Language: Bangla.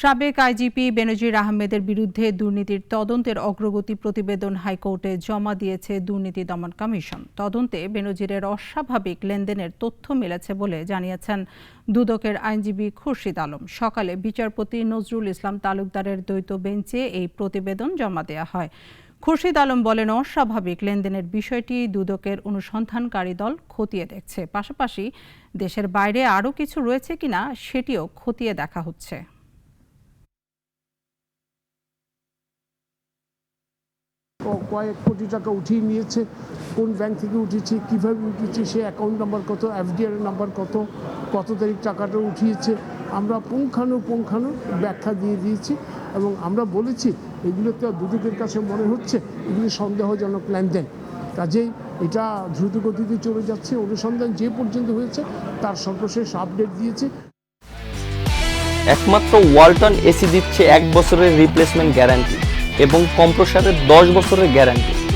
সাবেক আইজিপি বেনজির আহমেদের বিরুদ্ধে দুর্নীতির তদন্তের অগ্রগতি প্রতিবেদন হাইকোর্টে জমা দিয়েছে দুর্নীতি দমন কমিশন। তদন্তে বেনজিরের অস্বাভাবিক লেনদেনের তথ্য মিলেছে বলে জানিয়েছেন দুদকের আইনজীবী খুরশিদ আলম। সকালে বিচারপতি নজরুল ইসলাম তালুকদারের দ্বৈত বেঞ্চে এই প্রতিবেদন জমা দেওয়া হয়। খুরশিদ আলম বলেন, অস্বাভাবিক লেনদেনের বিষয়টি দুদকের অনুসন্ধানকারী দল খতিয়ে দেখছে। পাশাপাশি দেশের বাইরে আরও কিছু রয়েছে কিনা সেটিও খতিয়ে দেখা হচ্ছে। কয়েক কোটি টাকা উঠিয়ে নিয়েছে। কোন ব্যাংক থেকে উঠিয়েছে কীভাবে উঠিয়েছে সে অ্যাকাউন্ট নাম্বার কত এফডিআর নাম্বার কত কত তারিখ টাকাটা উঠিয়েছে, আমরা পুঙ্খানু পুঙ্খানু ব্যাখ্যা দিয়ে দিয়েছি এবং আমরা বলেছি এগুলো এগুলোতে দুদকের কাছে মনে হচ্ছে, এগুলি সন্দেহজনক লেনদেন। কাজেই এটা দ্রুত গতিতে চলে যাচ্ছে, অনুসন্ধান যে পর্যন্ত হয়েছে, তার সর্বশেষ আপডেট দিয়েছে। একমাত্র ওয়ালটন এসি দিচ্ছে এক বছরের রিপ্লেসমেন্ট গ্যারান্টি এবং কম্প্রসারের দশ বছরের গ্যারান্টি।